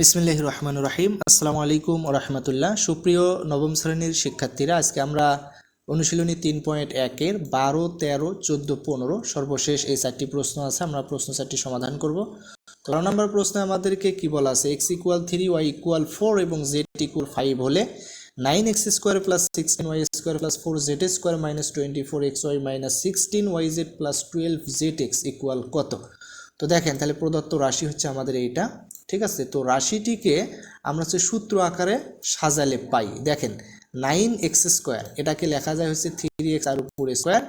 বিসমিল্লাহ রহমান রাহিম। আসসালামু আলাইকুম রহমতুল্লাহ। সুপ্রিয় নবম শ্রেণির শিক্ষার্থীরা, আজকে আমরা অনুশীলনী তিন পয়েন্ট একের বারো, তেরো, চোদ্দ, পনেরো সর্বশেষ এই চারটি প্রশ্ন আছে, আমরা প্রশ্ন চারটি সমাধান করব। তো বারো নম্বর প্রশ্নে আমাদেরকে কি বলা আছে? X equal three y equal four এবং জেড ইকুয়াল ফাইভ হলে nine x square plus sixteen y square plus four z square minus twenty four x y minus sixteen y z plus twelve z x equal কত? তো দেখেন, তাহলে প্রদত্ত রাশি হচ্ছে আমাদের এইটা। ঠিক আছে? তো রাশিটিকে আমরা হচ্ছে সূত্র আকারে সাজালে পাই। দেখেন নাইন এক্স স্কোয়ার এটাকে লেখা যায় হচ্ছে থ্রি এক্স তার উপর স্কোয়ার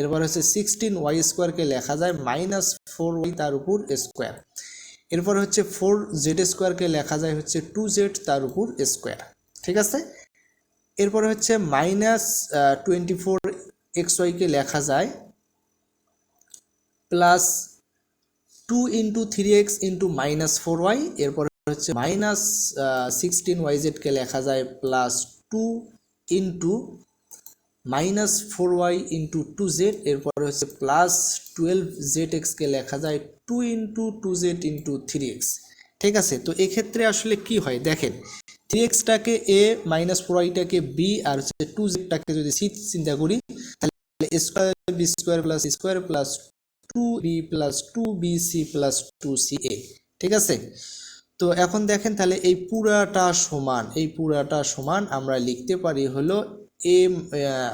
এরপর হচ্ছে সিক্সটিন ওয়াই স্কোয়ারকে লেখা যায় মাইনাস ফোর ওয়াই তার উপর স্কোয়ার এরপর হচ্ছে ফোর জেড স্কোয়ারকে লেখা যায় হচ্ছে টু জেড তার উপর স্কোয়ার ঠিক আছে? এরপরে হচ্ছে মাইনাস টোয়েন্টি ফোর এক্স ওয়াইকে লেখা যায় plus two into three X into minus four Y এরপরে হচ্ছে মাইনাস সিক্সটিন ওয়াই জেডকে লেখা যায় plus two into minus four Y into two Z এরপরে হচ্ছে প্লাস টুয়েলভ জেড এক্সকে লেখা যায় two into two Z into three X ঠিক আছে? তো এক্ষেত্রে আসলে কি হয়? দেখেন থ্রি এক্সটাকে এ মাইনাস ফোর ওয়াইটাকে বি আর হচ্ছে টু জেডটাকে যদি সি চিন্তা করি, তাহলে square B square plus square plus two B plus two B C plus two C A, ঠিক আছে? তো এখন দেখেন তাহলে এই পুরাটা সমান, এই পুরাটা সমান আমরা লিখতে পারি হলো এ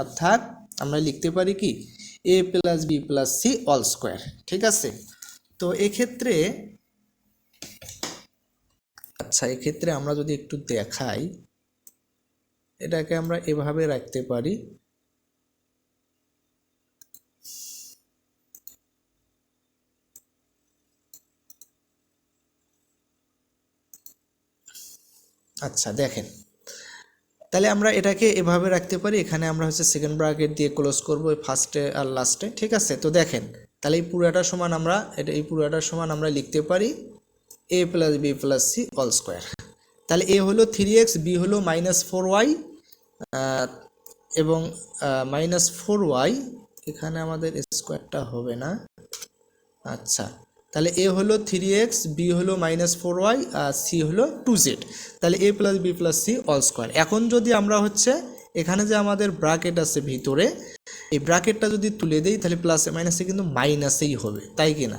অর্থাৎ আমরা লিখতে পারি কি? A plus b plus c all square, ঠিক আছে? তো এক্ষেত্রে আচ্ছা এক্ষেত্রে আমরা যদি একটু দেখাই, এটাকে আমরা এভাবে রাখতে পারি আচ্ছা দেখেন। তাহলে আমরা এটাকে এভাবে রাখতে পারি, এখানে আমরা হচ্ছে সেকেন্ড ব্রাকেট দিয়ে ক্লোজ করব ফার্স্টে আর লাস্টে ঠিক আছে? তো দেখেন, তাহলে এই পুরাটা সমান আমরা, এটা এই পুরাটার সমান আমরা লিখতে পারি a plus b plus c all square তাহলে এ হলো থ্রি এক্স বি হলো মাইনাস ফোর ওয়াই এবং মাইনাস ফোর ওয়াই এখানে আমাদের স্কোয়ারটা হবে না। আচ্ছা তাহলে এ হলো থ্রি এক্স বি হলো মাইনাস ফোর ওয়াই আর সি হলো টু জেড তাহলে a plus b plus c all square এখন যদি আমরা হচ্ছে এখানে যে আমাদের ব্রাকেট আছে ভিতরে, এই ব্রাকেটটা যদি তুলে দেই, তাহলে প্লাসে মাইনাসে কিন্তু মাইনাসেই হবে। তাই কি না?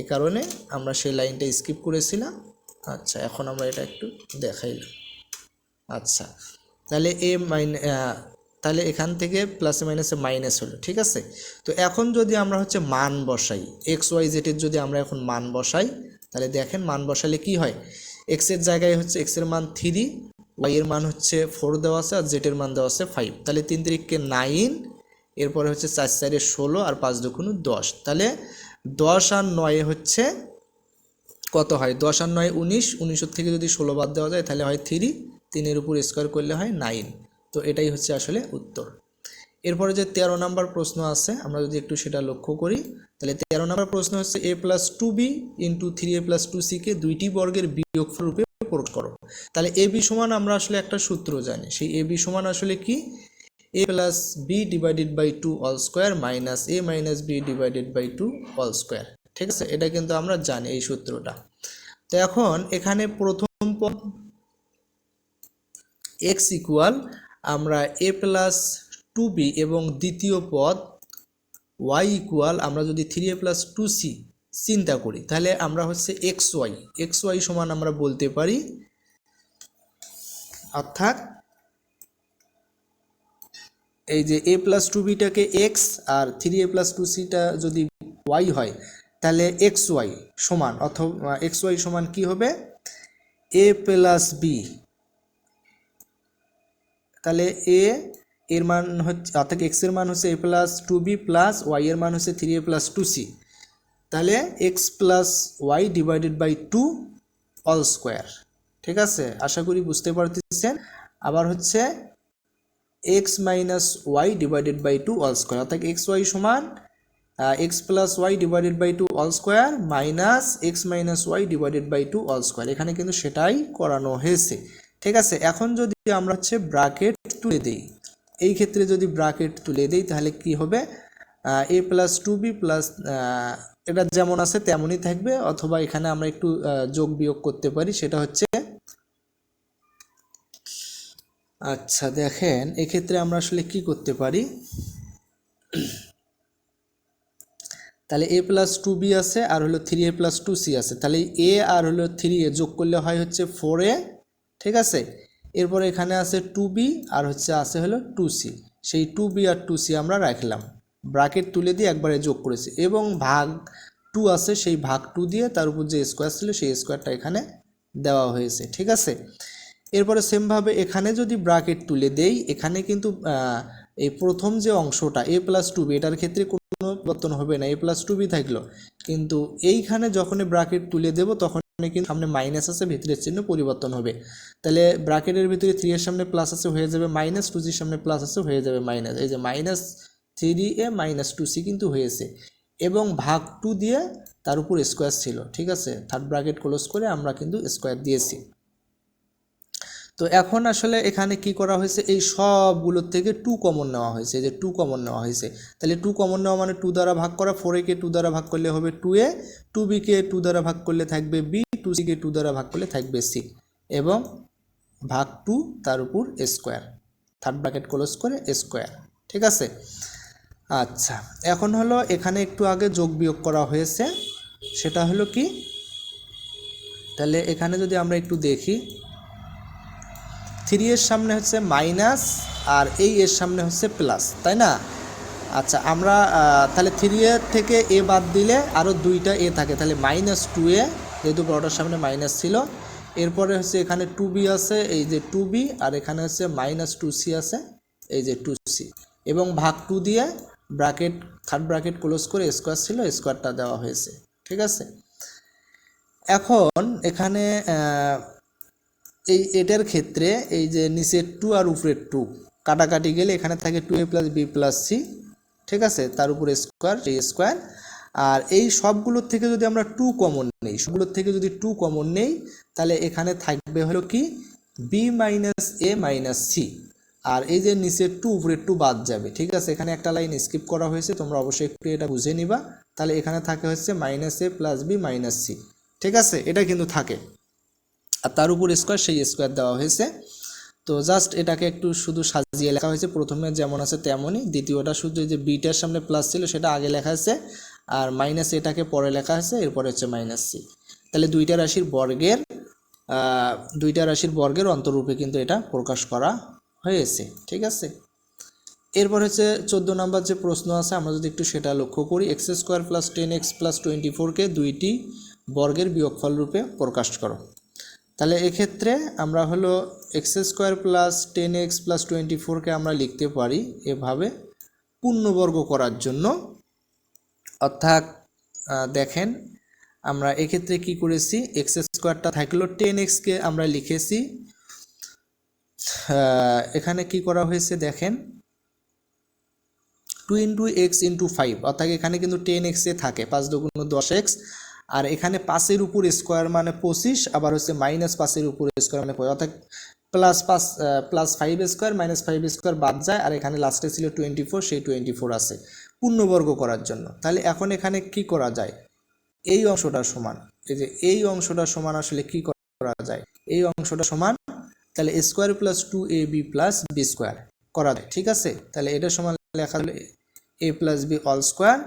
এ কারণে আমরা সেই লাইনটা স্কিপ করেছিলাম। আচ্ছা এখন আমরা এটা একটু দেখাইলাম আচ্ছা তাহলে এ মাইন তাহলে এখান থেকে প্লাসে মাইনাসে মাইনাস হলো, ঠিক আছে? তো এখন যদি আমরা হচ্ছে মান বসাই এক্স ওয়াই জেডের যদি আমরা এখন মান বসাই, তাহলে দেখেন মান বসালে কি হয়? এক্সের জায়গায় হচ্ছে এক্সের মান থ্রি ওয়াই এর মান হচ্ছে ফোর দেওয়া আছে আর জেডের মান দেওয়া আছে ফাইভ তাহলে তিন তারিখকে নাইন এরপরে হচ্ছে চার চারে ষোলো আর পাঁচ দুগুণ দশ। তাহলে দশ আর নয়ে হচ্ছে কত হয়? দশ আর নয় উনিশ, উনিশের থেকে যদি ষোলো বাদ দেওয়া যায়, তাহলে হয় থ্রি তিনের উপর স্কোয়ার করলে হয় নাইন তো এটাই হচ্ছে আসলে উত্তর। এরপরে যে তেরো নাম্বার প্রশ্ন আছে, আমরা যদি একটু সেটা লক্ষ্য করি, তাহলে তেরো নাম্বার প্রশ্ন হচ্ছে a plus two b into three a plus two সিকে দুইটি বর্গের বিয়োগফল রূপে প্রয়োগ করো। তাহলে এ বি সমান আমরা আসলে একটা সূত্র জানি, সেই এ বি সমান আসলে কি? A plus b divided by two all square minus a minus b divided by two all square, ঠিক আছে? এটা কিন্তু আমরা জানি এই সূত্রটা। তো এখন এখানে প্রথম পদ এক্স ইকুয়াল আমরা এ প্লাস টু বি এবং দ্বিতীয় পদ ওয়াই ইকুয়াল আমরা যদি three a plus two c চিন্তা করি, তাহলে আমরা হচ্ছে এক্স ওয়াই এক্স ওয়াই সমান আমরা বলতে পারি, অর্থাৎ এই যে এ প্লাস টু বিটাকে এক্স আর থ্রি এ প্লাস টু সিটা যদি ওয়াই হয়, তাহলে এক্স ওয়াই সমান, অথবা এক্স ওয়াই সমান কি হবে? এ প্লাস বি তাহলে এ এর মান হচ্ছে অর্থাৎ এক্সের মান হচ্ছে a plus two b plus y এর মান হচ্ছে three a plus two c তাহলে x plus y divided by two all square ঠিক আছে? আশা করি বুঝতে পারতেছেন। আবার হচ্ছে x minus y divided by two all square অর্থাৎ এক্স ওয়াই সমান x plus y divided by two all square minus x minus y divided by two all square এখানে কিন্তু সেটাই করানো হয়েছে। ঠিক আছে? এখন যদি আমরা হচ্ছে ব্রাকেট তুলে দিই, এই ক্ষেত্রে যদি ব্রাকেট তুলে দিই, তাহলে কি হবে? A plus two b plus এটা যেমন আছে তেমনই থাকবে, অথবা এখানে আমরা একটু যোগ বিয়োগ করতে পারি, সেটা হচ্ছে আচ্ছা দেখেন, এক্ষেত্রে আমরা আসলে কি করতে পারি? তাহলে এ প্লাস টু বি আছে, আর হলো three a plus two c আছে। তাহলে এ আর হলো থ্রি এ যোগ করলে হয় হচ্ছে ফোর এ ঠিক আছে? এরপরে এখানে আছে টু বি আর হচ্ছে আছে হলো টু সি সেই টু বি আর টু সি আমরা রাখলাম। ব্রাকেট তুলে দিয়ে একবারে যোগ করেছি এবং ভাগ টু আছে, সেই ভাগ টু দিয়ে তার উপর যে স্কোয়ার ছিল সেই স্কোয়ারটা এখানে দেওয়া হয়েছে, ঠিক আছে? এরপরে সেমভাবে এখানে যদি ব্রাকেট তুলে দেই, এখানে কিন্তু এই প্রথম যে অংশটা এ প্লাস টু বি এটার ক্ষেত্রে কোনো পরিবর্তন হবে না এ প্লাস টু বি থাকল। কিন্তু এইখানে যখন ব্রাকেট তুলে দেব তখন কিন্তু সামনে মাইনাস আছে, ভিতরের চিহ্ন পরিবর্তন হবে। তাহলে ব্রাকেটের ভিতরে থ্রি এর সামনে প্লাস আছে, হয়ে যাবে মাইনাস টু জির সামনে প্লাস আছে, হয়ে যাবে মাইনাস এই যে minus three a minus two c কিন্তু হয়েছে। এবং ভাগ টু দিয়ে তার উপর স্কোয়ার ছিল, ঠিক আছে? থার্ড ব্রাকেট ক্লোজ করে আমরা কিন্তু স্কোয়ার দিয়েছি। তো এখন আসলে এখানে কি করা হয়েছে? এই সবগুলোর থেকে টু কমন নেওয়া হয়েছে। যে টু কমন নেওয়া হয়েছে। তাহলে টু কমন নেওয়া মানে টু দ্বারা ভাগ করা। ফোর কে টু দ্বারা ভাগ করলে হবে টু এ টু বিকে টু দ্বারা ভাগ করলে থাকবে বি টু সিকে টু দ্বারা ভাগ করলে থাকবে সি এবং ভাগ টু তার উপর স্কোয়ার থার্ড ব্র্যাকেট ক্লোজ করে স্কোয়ার ঠিক আছে? আচ্ছা এখন হলো এখানে একটু আগে যোগ বিয়োগ করা হয়েছে। সেটা হলো কি? তাহলে এখানে যদি আমরা একটু দেখি থ্রি এর সামনে হচ্ছে মাইনাস আর এই এর সামনে হচ্ছে প্লাস, তাই না? আচ্ছা আমরা তাহলে থ্রি এর থেকে এ বাদ দিলে আরও দুইটা এ থাকে, তাহলে মাইনাস টু এ, যেহেতু বড়টার সামনে মাইনাস ছিল, এরপরে হচ্ছে এখানে টু বি আছে, এই যে টু বি, আর এখানে হচ্ছে মাইনাস টু সি আছে, এই যে টু সি। এবং ভাগ টু দিয়ে ব্র্যাকেট, থার্ড ব্র্যাকেট ক্লোজ করে স্কোয়ার ছিল, স্কোয়ারটা দেওয়া হয়েছে, ঠিক আছে? এখন এখানে এই এটার ক্ষেত্রে এই যে নিচের টু আর উপরের টু কাটাকাটি গেলে এখানে থাকে two a plus b plus c ঠিক আছে? তার উপরে স্কোয়ার সেই স্কোয়ার আর এই সবগুলোর থেকে যদি আমরা টু কমন নেই, সবগুলোর থেকে যদি টু কমন নেই, তাহলে এখানে থাকবে হলো কি? B minus a minus c আর এই যে নিচের টু উপরের টু বাদ যাবে, ঠিক আছে? এখানে একটা লাইন স্কিপ করা হয়েছে, তোমরা অবশ্যই একটু এটা বুঝে নিবা। তাহলে এখানে থাকে হচ্ছে minus a plus b minus c ঠিক আছে? এটা কিন্তু থাকে। আর তার উপর স্কোয়ার সেই স্কোয়ার দেওয়া হয়েছে। তো জাস্ট এটাকে একটু শুধু সাজিয়ে লেখা হয়েছে। প্রথমে যেমন আছে তেমনই। দ্বিতীয়টা শুধু যে বিটার সামনে প্লাস ছিল, সেটা আগে লেখা আছে আর মাইনাস এটাকে পরে লেখা আছে এরপরে হচ্ছে মাইনাস সি তাহলে দুইটা রাশির বর্গের দুইটা রাশির বর্গের অন্তরূপে কিন্তু এটা প্রকাশ করা হয়েছে। ঠিক আছে? এরপর হচ্ছে চোদ্দ নাম্বার যে প্রশ্ন আছে, আমরা যদি একটু সেটা লক্ষ্য করি x square plus ten x plus twenty ফোরকে দুইটি বর্গের বিয়োগফল রূপে প্রকাশ করো। তাহলে এক্ষেত্রে আমরা হলো x square plus ten x plus twenty ফোরকে আমরা লিখতে পারি এভাবে পূর্ণবর্গ করার জন্য। অর্থাৎ দেখেন, আমরা এক্ষেত্রে কি করেছি? এক্স স্কোয়ারটা থাকল টেন এক্সকে আমরা লিখেছি। এখানে কি করা হয়েছে দেখেন? Two into x into five অর্থাৎ এখানে কিন্তু টেন এক্সে থাকে, পাঁচ দুগুণ দশ এক্স আর এখানে পাঁচের উপর স্কোয়ার মানে পঁচিশ, আবার হচ্ছে মাইনাস পাঁচের উপর স্কোয়ার মানে। অর্থাৎ প্লাস পাঁচ plus five square minus five square বাদ যায়, আর এখানে লাস্টে ছিল টোয়েন্টি ফোর সেই টোয়েন্টি ফোর আছে পূর্ণবর্গ করার জন্য। তাহলে এখন এখানে কি করা যায়? এই অংশটা সমান। এই যে এই অংশটা সমান আসলে কি করা যায়? এই অংশটা সমান, তাহলে square plus two a b plus b square করা যায়। ঠিক আছে? তাহলে এটা সমান লেখা হলো a plus b all square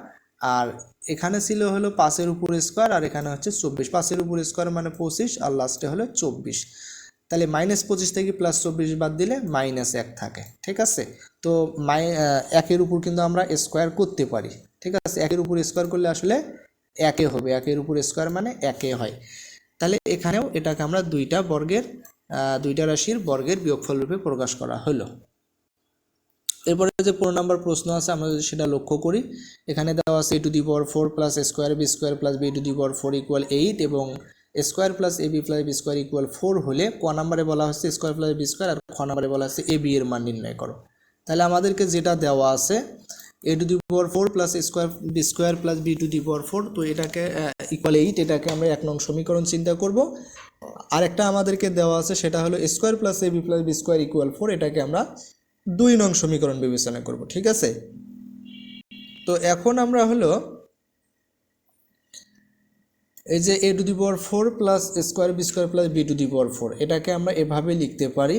আর এখানে ছিল হলো পাঁচের উপর স্কোয়ার আর এখানে হচ্ছে চব্বিশ। পাঁচের উপর স্কোয়ার মানে পঁচিশ আর লাস্টে হলো চব্বিশ। তাহলে মাইনাস পঁচিশ থেকে প্লাস চব্বিশ বাদ দিলে মাইনাস এক থাকে, ঠিক আছে? তো মাই একের উপর কিন্তু আমরা স্কোয়ার করতে পারি, ঠিক আছে? একের উপর স্কোয়ার করলে আসলে একে হবে, একের উপর স্কোয়ার মানে একে হয়। তাহলে এখানেও এটাকে আমরা দুইটা বর্গের দুইটা রাশির বর্গের বিয়োগফল রূপে প্রকাশ করা হলো। এরপরে যে পনেরো নম্বর প্রশ্ন আছে, আমরা যদি সেটা লক্ষ্য করি, এখানে দেওয়া আছে a to the power four plus square b square plus b to the power four equal eight এবং square plus a b plus b square equal four হলে ক নাম্বারে বলা হচ্ছে স্কোয়ার প্লাস বি স্কোয়ার আর খ নাম্বারে বলা হচ্ছে এ বি এর মান নির্ণয় করো। তাহলে আমাদেরকে যেটা দেওয়া আছে a to the power four plus square b square plus b to the power four তো এটাকে ইকুয়াল এইট এটাকে আমরা এক নং সমীকরণ চিন্তা করব। আরেকটা আমাদেরকে দেওয়া আছে, সেটা হলো square plus a b plus b square equal four এটাকে আমরা দুই নং সমীকরণ বিবেচনা করব, ঠিক আছে? তো এখন আমরা হলো এই যে a to the power four plus square b square plus b to the power four এটাকে আমরা এভাবে লিখতে পারি।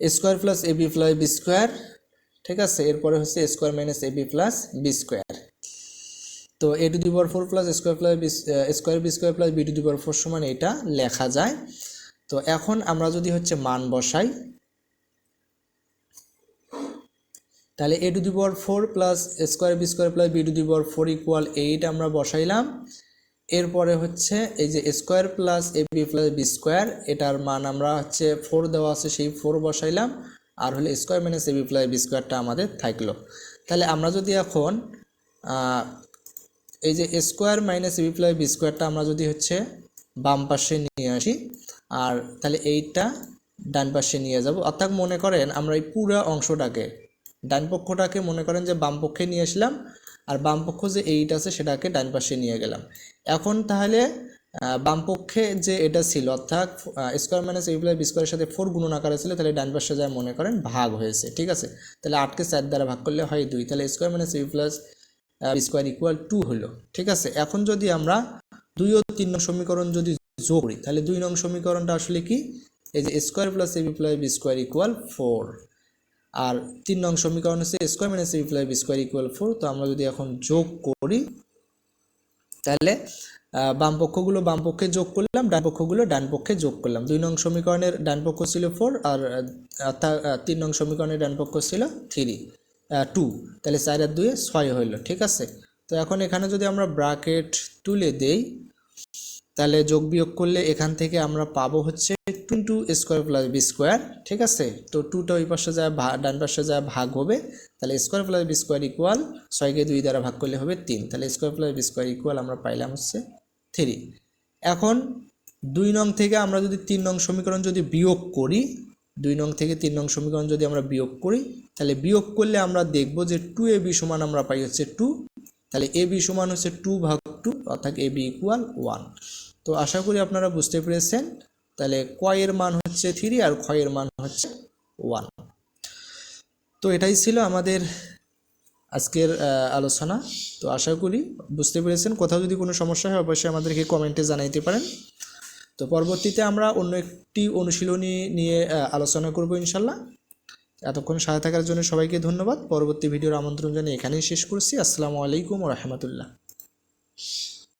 Square plus a b plus b square ঠিক আছে? এরপরে হচ্ছে square minus a b plus b square তো a to the power four plus square plus b square b square plus b to the power four সমান এটা লেখা যায়। তো এখন আমরা যদি হচ্ছে মান বসাই তাহলে a to the power four plus square b square plus b to the power four equal eight আমরা বসাইলাম। এরপরে হচ্ছে এই যে square plus a b plus b square এটার মান আমরা হচ্ছে ফোর দেওয়া আছে, সেই ফোর বসাইলাম। আর হলে square minus a b plus b স্কোয়ারটা আমাদের থাকল। তাহলে আমরা যদি এখন এই যে square minus a b plus b স্কোয়ারটা আমরা যদি হচ্ছে বাম পাশে নিয়ে আসি, আর তাহলে এইটা ডান পাশে নিয়ে যাব। অর্থাৎ মনে করেন আমরা এই পুরো অংশটাকে ডান পক্ষটাকে মনে করেন যে বাম পক্ষে নিয়ে আসলাম, আর বাম পক্ষ যে এইট আছে সেটাকে ডান পাশে নিয়ে গেলাম। এখন তাহলে বাম পক্ষে যে এটা ছিল, অর্থাৎ স্কোয়ার মাইনাস এই প্লাস বি স্কোয়ারের সাথে ফোর গুণন আকারে ছিল, তাহলে ডান পাশে যা মনে করেন ভাগ হয়েছে, ঠিক আছে? তাহলে আটকে চার দ্বারা ভাগ করলে হয় দুই, তাহলে স্কোয়ার মাইনাস এই প্লাস স্কোয়ার ইকুয়াল টু হলো, ঠিক আছে? এখন যদি আমরা দুই ও তিন নং সমীকরণ যদি যোগ করি, তাহলে দুই নং সমীকরণটা আসলে কি? এই যে square plus a b plus b square equal four আর তিন নং সমীকরণ হচ্ছে square minus b plus square equal four তো আমরা যদি এখন যোগ করি তাহলে আহ, বাম পক্ষগুলো বাম পক্ষে যোগ করলাম ডান পক্ষগুলো ডান পক্ষে যোগ করলাম। দুই নং সমীকরণের ডান পক্ষ ছিল ফোর আর তিন নং সমীকরণের ডান পক্ষ ছিল থ্রি টু তাহলে চার আর দুয়ে ছয় হইল ঠিক আছে? তো এখন এখানে যদি আমরা ব্রাকেট তুলে দেই তাহলে যোগ বিয়োগ করলে এখান থেকে আমরা পাবো হচ্ছে two square plus b square ঠিক আছে? তো টুটা ওই পাশে ভা- ডান পাশে যায়, ভাগ হবে। তাহলে square plus b square equal ছয়কে দুই দ্বারা ভাগ করলে হবে তিন। তাহলে square plus b square equal আমরা পাইলাম হচ্ছে থ্রি এখন দুই নং থেকে আমরা যদি তিন নং সমীকরণ যদি বিয়োগ করি, দুই নং থেকে তিন নং সমীকরণ যদি আমরা বিয়োগ করি, তাহলে বিয়োগ করলে আমরা দেখব যে টু এ বি সমান আমরা পাই হচ্ছে টু তাহলে এ বি সমান হচ্ছে টু ভাগ টু অর্থাৎ এ বি ইকুয়াল ওয়ান তো আশা করি আপনারা বুঝতে পেরেছেন। তাহলে কয়ের মান হচ্ছে থ্রি আর ক্ষয়ের মান হচ্ছে ওয়ান তো এটাই ছিল আমাদের আজকের আলোচনা। তো আশা করি বুঝতে পেরেছেন। কোথাও যদি কোনো সমস্যা হয়, অবশ্যই আমাদেরকে কমেন্টে জানাইতে পারেন। তো পরবর্তীতে আমরা অন্য একটি অনুশীলনী নিয়ে আলোচনা করব ইনশাল্লাহ এতক্ষণ সাথে থাকার জন্য সবাইকে ধন্যবাদ। পরবর্তী ভিডিওর আমন্ত্রণ জানিয়ে এখানেই শেষ করছি। আসসালামু আলাইকুম রহমতুল্লাহ।